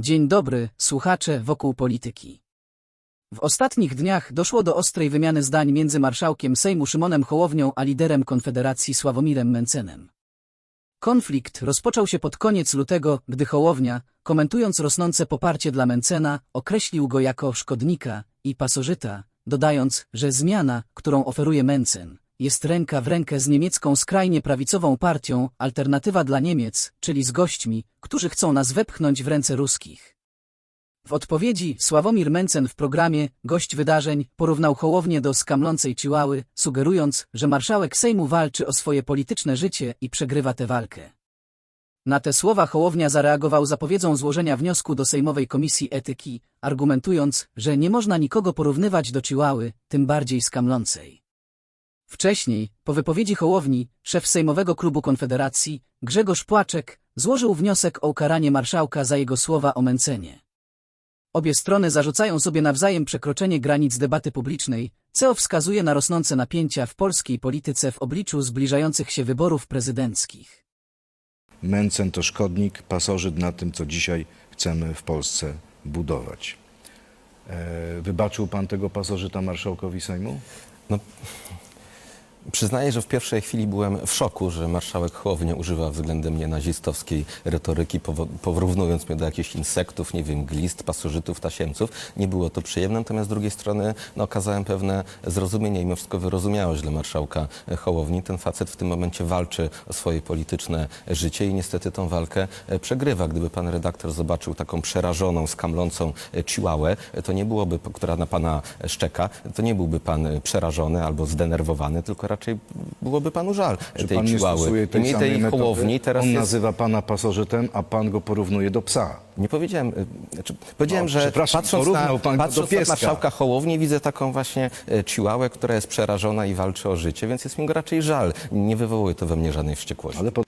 Dzień dobry, słuchacze wokół polityki. W ostatnich dniach doszło do ostrej wymiany zdań między marszałkiem Sejmu Szymonem Hołownią a liderem Konfederacji Sławomirem Mencenem. Konflikt rozpoczął się pod koniec lutego, gdy Hołownia, komentując rosnące poparcie dla Mencena, określił go jako szkodnika i pasożyta, dodając, że zmiana, którą oferuje Mencen, jest ręka w rękę z niemiecką skrajnie prawicową partią Alternatywa dla Niemiec, czyli z gośćmi, którzy chcą nas wepchnąć w ręce ruskich. W odpowiedzi Sławomir Mencen w programie Gość Wydarzeń porównał Hołownię do skamlącej Chihuały, sugerując, że marszałek Sejmu walczy o swoje polityczne życie i przegrywa tę walkę. Na te słowa Hołownia zareagował zapowiedzią złożenia wniosku do Sejmowej Komisji Etyki, argumentując, że nie można nikogo porównywać do Chihuały, tym bardziej skamlącej. Wcześniej, po wypowiedzi Hołowni, szef Sejmowego Klubu Konfederacji, Grzegorz Płaczek, złożył wniosek o ukaranie marszałka za jego słowa o Mencenie. Obie strony zarzucają sobie nawzajem przekroczenie granic debaty publicznej, co wskazuje na rosnące napięcia w polskiej polityce w obliczu zbliżających się wyborów prezydenckich. Mencen to szkodnik, pasożyt na tym, co dzisiaj chcemy w Polsce budować. E, wybaczył pan tego pasożyta marszałkowi Sejmu? No, przyznaję, że w pierwszej chwili byłem w szoku, że marszałek Hołownia używa względem mnie nazistowskiej retoryki, porównując mnie do jakichś insektów, nie wiem, glist, pasożytów, tasiemców. Nie było to przyjemne, natomiast z drugiej strony no, okazałem pewne zrozumienie i mimo wszystko wyrozumiałość dla marszałka Hołowni. Ten facet w tym momencie walczy o swoje polityczne życie i niestety tą walkę e, przegrywa. Gdyby pan redaktor zobaczył taką przerażoną, skamlącą e, chihuahę, e, to nie byłoby, która na pana szczeka, to nie byłby pan przerażony albo zdenerwowany, tylko raczej byłoby panu żal Czy tej pan nie stosuje tej Niemniej samej tej metody? Hołowni teraz On jest... nazywa pana pasożytem, a pan go porównuje do psa. Nie powiedziałem, y, znaczy, powiedziałem, No, że przepraszam, patrząc, porównał na, pan go do patrząc na pieska. marszałka Hołowni widzę taką właśnie e, chihuahę, która jest przerażona i walczy o życie, więc jest mi go raczej żal. Nie wywołuje to we mnie żadnej wściekłości. Ale po...